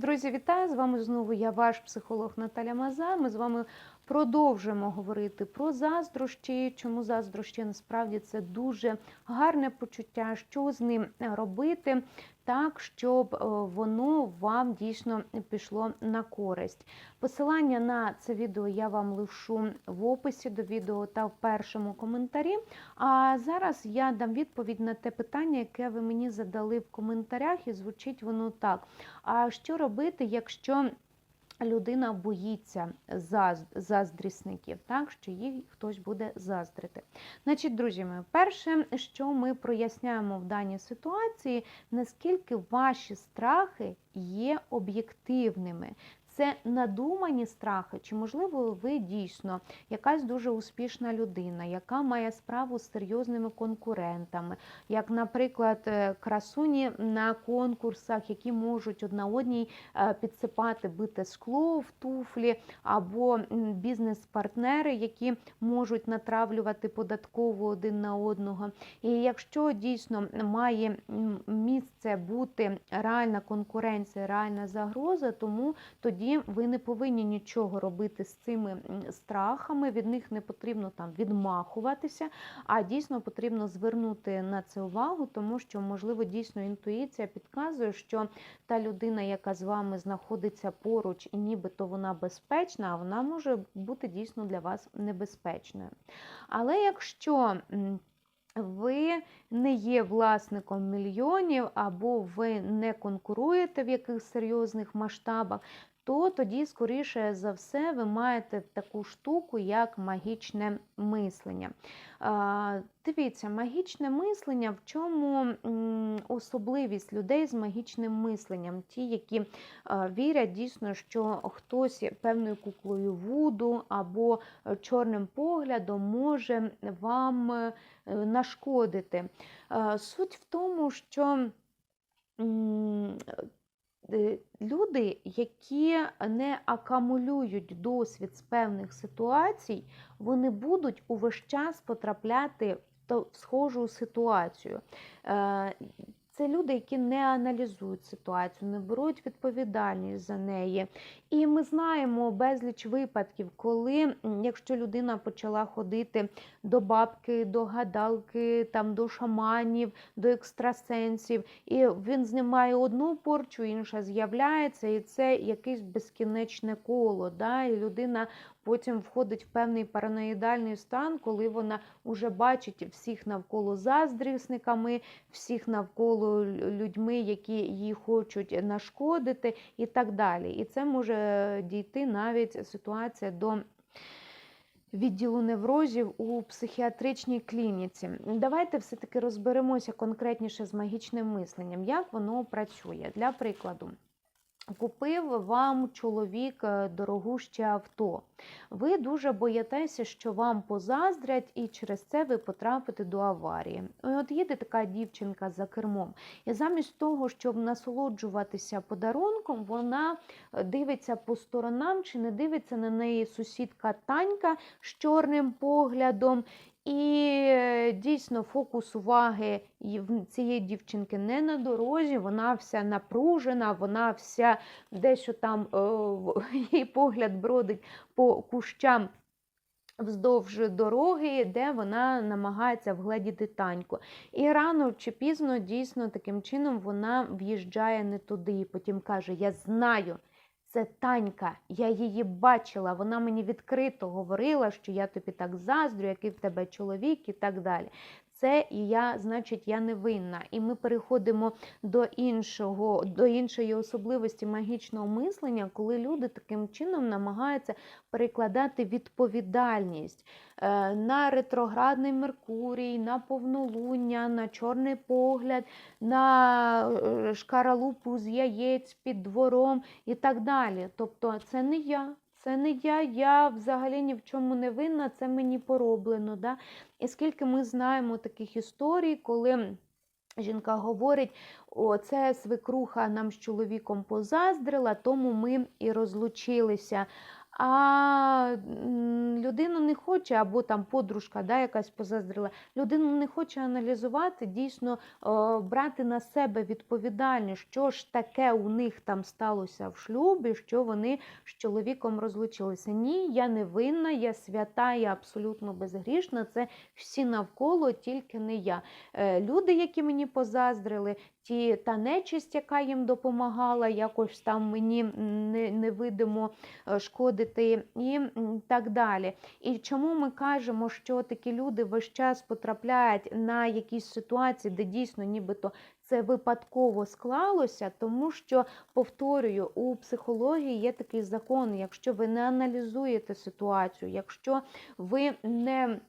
Друзі, вітаю! З вами знову я, ваш психолог Наталя Маза. Ми з вами продовжуємо говорити про заздрощі. Чому заздрощі насправді це дуже гарне почуття, що з ним робити так, щоб е, воно вам дійсно пішло на користь. Посилання на це відео я вам лишу в описі до відео та в першому коментарі. А зараз я дам відповідь на те питання, яке ви мені задали в коментарях, і звучить воно так. А що робити, якщо людина боїться заз- заздрісників, так, що їй хтось буде заздрити? Значить, друзі мої, перше, що ми проясняємо в даній ситуації, наскільки ваші страхи є об'єктивними. Це надумані страхи, чи, можливо, ви дійсно якась дуже успішна людина, яка має справу з серйозними конкурентами, як, наприклад, е, красуні на конкурсах, які можуть одна одній е, підсипати бите скло в туфлі, або бізнес-партнери, які можуть натравлювати податково один на одного. І якщо дійсно має місце бути реальна конкуренція, реальна загроза, тому тоді ви не повинні нічого робити з цими страхами, від них не потрібно там відмахуватися, а дійсно потрібно звернути на це увагу, тому що, можливо, дійсно інтуїція підказує, що та людина, яка з вами знаходиться поруч, і нібито вона безпечна, а вона може бути дійсно для вас небезпечною. Але якщо ви не є власником мільйонів, або ви не конкуруєте в якихось серйозних масштабах, то тоді, скоріше за все, ви маєте таку штуку, як магічне мислення. Дивіться, магічне мислення, в чому особливість людей з магічним мисленням, ті, які вірять дійсно, що хтось певною куклою Вуду або чорним поглядом може вам е, нашкодити. Суть в тому, що люди, які не акумулюють досвід з певних ситуацій, вони будуть увесь час потрапляти в схожу ситуацію. Це люди, які не аналізують ситуацію, не беруть відповідальність за неї. І ми знаємо безліч випадків, коли, якщо людина почала ходити до бабки, до гадалки, там, до шаманів, до екстрасенсів, і він знімає одну порчу, інша з'являється, і це якесь безкінечне коло. Да? І людина потім входить в певний параноїдальний стан, коли вона вже бачить всіх навколо заздрісниками, всіх навколо людьми, які їй хочуть нашкодити, і так далі. І це може дійти навіть ситуація до відділу неврозів у психіатричній клініці. Давайте все-таки розберемося конкретніше з магічним мисленням, як воно працює. Для прикладу. Купив вам чоловік е, дорогуще авто. Ви дуже боїтеся, що вам позаздрять, і через це ви потрапите до аварії. І от їде така дівчинка за кермом. І замість того, щоб насолоджуватися подарунком, вона е, дивиться по сторонам, чи не дивиться на неї сусідка Танька з чорним поглядом. І е, дійсно фокус уваги цієї дівчинки не на дорозі, вона вся напружена, вона вся дещо там е, її погляд бродить по кущам вздовж дороги, де вона намагається вгледіти таньку. І рано чи пізно дійсно таким чином вона в'їжджає не туди. І потім каже: Я знаю. Це Танька, я її бачила, вона мені відкрито говорила, що я тобі так заздрю, який в тебе чоловік і так далі. Це і я, значить, я не винна. І ми переходимо до іншого, до іншої особливості магічного мислення, коли люди таким чином намагаються перекладати відповідальність е, на ретроградний Меркурій, на повнолуння, на чорний погляд, на е, шкаралупу з яєць під двором і так далі. Тобто, це не я. Це не я, я взагалі ні в чому не винна, це мені пороблено. Да? І скільки ми знаємо таких історій, коли жінка говорить, о, це свекруха нам з чоловіком позаздрила, тому ми і розлучилися. А людина не хоче, або там подружка да, якась позаздрила, людина не хоче аналізувати, дійсно е, брати на себе відповідальність, що ж таке у них там сталося в шлюбі, що вони з чоловіком розлучилися. Ні, я не винна, я свята, я абсолютно безгрішна. Це всі навколо, тільки не я. Е, Люди, які мені позаздрили, ті та нечисть, яка їм допомагала, якось там мені не, невидимо е, шкодити, і так далі. І чому ми кажемо, що такі люди весь час потрапляють на якісь ситуації, де дійсно нібито це випадково склалося, тому що, повторюю, у психології є такий закон, якщо ви не аналізуєте ситуацію, якщо ви не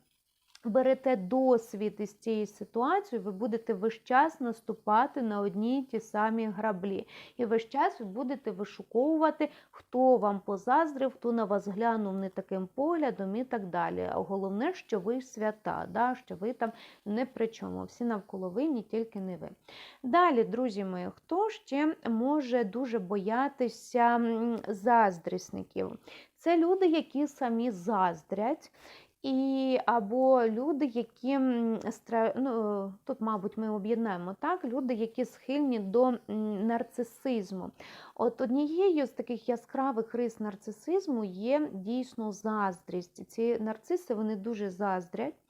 берете досвід із цієї ситуації, ви будете весь час наступати на одні й ті самі граблі. І весь час ви будете вишуковувати, хто вам позаздрив, хто на вас глянув не таким поглядом і так далі. А головне, що ви свята, да, що ви там не при чому. Всі навколо винні, тільки не ви. Далі, друзі мої, хто ще може дуже боятися заздрісників? Це люди, які самі заздрять. І або люди, які ну, тут, мабуть, ми об'єднаємо так, люди, які схильні до нарцисизму. От однією з таких яскравих рис нарцисизму є дійсно заздрість. Ці нарциси вони дуже заздрять.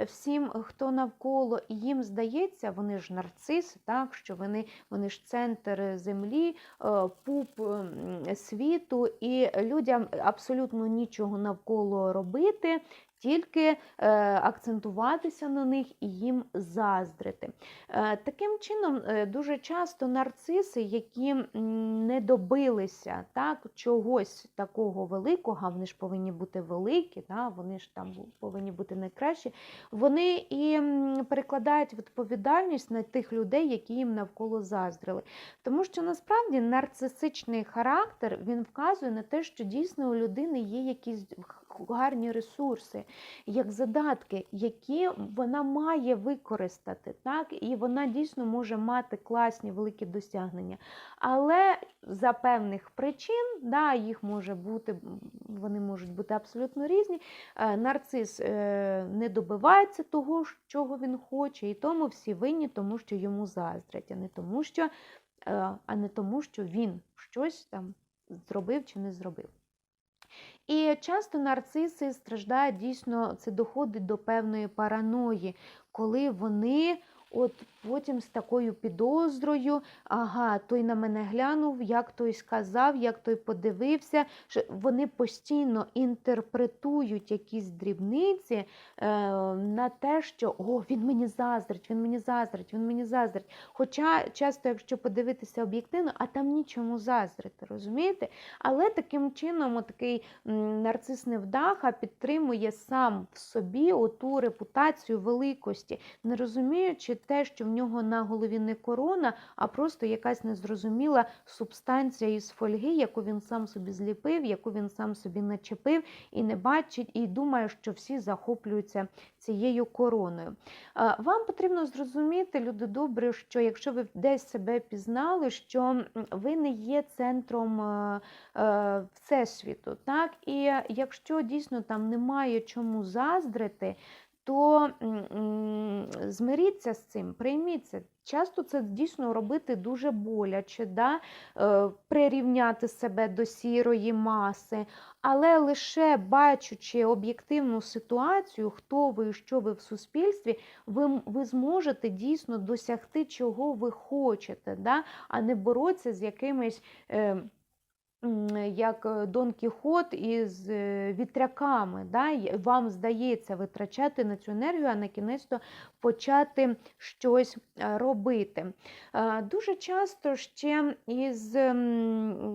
Всім, хто навколо, і їм здається, вони ж нарциси, так, що вони, вони ж центр землі, е, пуп світу, і людям абсолютно нічого навколо робити, тільки е, акцентуватися на них і їм заздрити. Е, таким чином, е, дуже часто нарциси, які не добилися так, чогось такого великого, вони ж повинні бути великі, да, вони ж там повинні бути найкращі, вони і перекладають відповідальність на тих людей, які їм навколо заздрили. Тому що насправді нарцисичний характер він вказує на те, що дійсно у людини є якісь гарні ресурси, як задатки, які вона має використати, так? і вона дійсно може мати класні великі досягнення. Але за певних причин, да, їх може бути, вони можуть бути абсолютно різні. е, Нарцис е, не добивається того, чого він хоче, і тому всі винні, тому що йому заздрять, а не тому, що, е, а не тому, що він щось там зробив чи не зробив. І часто нарциси страждають дійсно, це доходить до певної параної, коли вони от потім з такою підозрою, ага, той на мене глянув, як той сказав, як той подивився, що вони постійно інтерпретують якісь дрібниці е, на те, що о, він мені заздрить, він мені заздрить, він мені заздрить. Хоча часто, якщо подивитися об'єктивно, а там нічому заздрити, розумієте? Але таким чином такий нарцис невдаха підтримує сам в собі оту репутацію великості, не розуміючи те, що нього на голові не корона, а просто якась незрозуміла субстанція із фольги, яку він сам собі зліпив, яку він сам собі начепив і не бачить, і думає, що всі захоплюються цією короною. Вам потрібно зрозуміти, люди добрі, що якщо ви десь себе пізнали, що ви не є центром е, е, всесвіту, так? І якщо дійсно там немає чому заздрити, то змиріться з цим, прийміть це. Часто це дійсно робити дуже боляче, да? е, прирівняти себе до сірої маси, але лише бачучи об'єктивну ситуацію, хто ви і що ви в суспільстві, ви, ви зможете дійсно досягти, чого ви хочете, да? а не боротися з якимись. Е, як е, Дон Кіхот із е, вітряками. Да? Вам здається витрачати на цю енергію, а на кінець то почати щось е, робити. Дуже часто ще із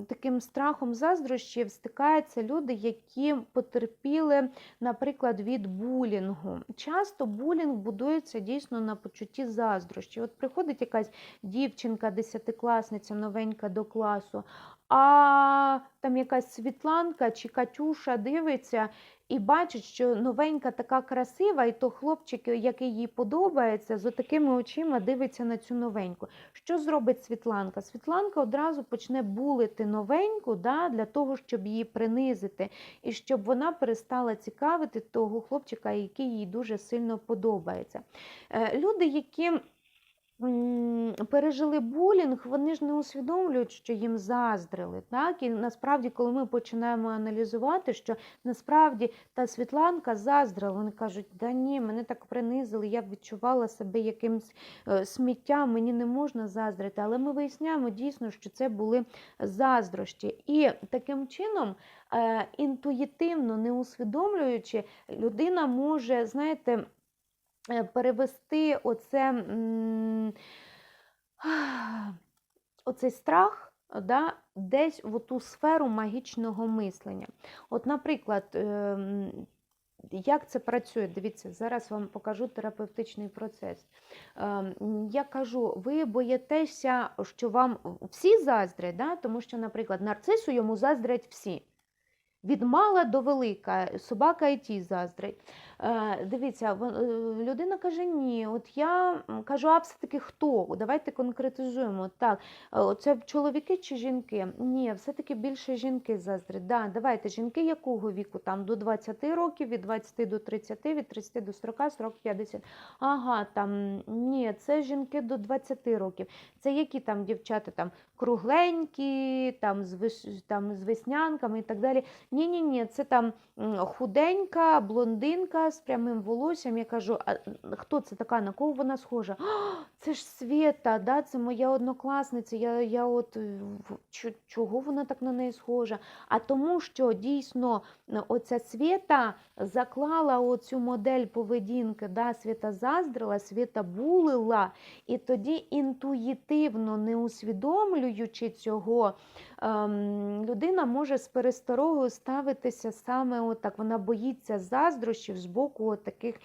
таким страхом заздрощів стикаються люди, які потерпіли, наприклад, від булінгу. Часто булінг будується дійсно на почутті заздрощі. От приходить якась дівчинка, десятикласниця новенька до класу. А там якась Світланка чи Катюша дивиться і бачить, що новенька така красива, і то хлопчик, який їй подобається, з отакими очима дивиться на цю новеньку. Що зробить Світланка? Світланка одразу почне булити новеньку да, для того, щоб її принизити, і щоб вона перестала цікавити того хлопчика, який їй дуже сильно подобається. Е, Люди, які пережили булінг, вони ж не усвідомлюють, що їм заздрили. Так? І насправді, коли ми починаємо аналізувати, що насправді та Світланка заздрила, вони кажуть, да ні, мене так принизили, я відчувала себе якимсь е, сміттям, мені не можна заздрити. Але ми виясняємо дійсно, що це були заздрощі. І таким чином, е, інтуїтивно, не усвідомлюючи, людина може, знаєте, перевести оце, оцей страх да, десь в ту сферу магічного мислення. От, наприклад, ем, як це працює? Дивіться, зараз вам покажу терапевтичний процес. Ем, Я кажу, ви боїтеся, що вам всі заздрять, да? тому що, наприклад, нарцису йому заздрять всі. Від мала до велика, собака і ті заздрять. Е, Дивіться, е, людина каже: ні, от я кажу, а все-таки хто? Давайте конкретизуємо. Так, е, це чоловіки чи жінки? Ні, все-таки більше жінки заздрять. Да, давайте, жінки якого віку? Там до 20 років, від 20 до 30, від 30 до 40, 40, 50. Ага, там ні, це жінки до 20 років. Це які там дівчата там кругленькі, там з, там, з веснянками і так далі. Ні, ні, ні, це там худенька, блондинка з прямим волоссям. Я кажу, а хто це така, на кого вона схожа? «А, Це ж Свєта, да, це моя однокласниця. Я, я от е, чого вона так на неї схожа? А тому, що дійсно е, оця Свєта заклала оцю модель поведінки, да, Свєта заздрила, Свєта булила, і тоді інтуїтивно, не усвідомлюючи цього, ем, людина може з пересторогою ставитися саме отак. Вона боїться заздрощів з боку таких, е,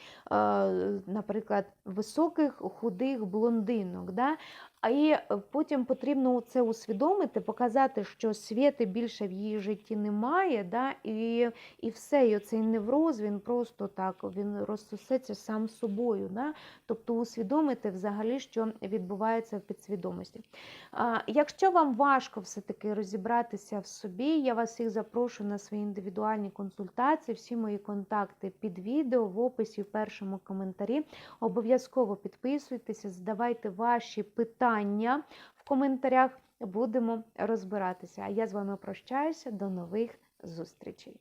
наприклад, високих худих блондинок. Да? А і е, потім потрібно це усвідомити, показати, що світи більше в її житті немає, да? і, і все, і оцей невроз, він просто так він розсосеться сам собою. Да? Тобто усвідомити взагалі, що відбувається в підсвідомості. А, Якщо вам важко все-таки розібратися в собі, я вас всіх запрошую на свої індивідуальні консультації. Всі мої контакти під відео в описі в першому коментарі. Обов'язково підписуйтеся, задавайте ваші питання в коментарях. Будемо розбиратися. А я з вами прощаюся. До нових зустрічей.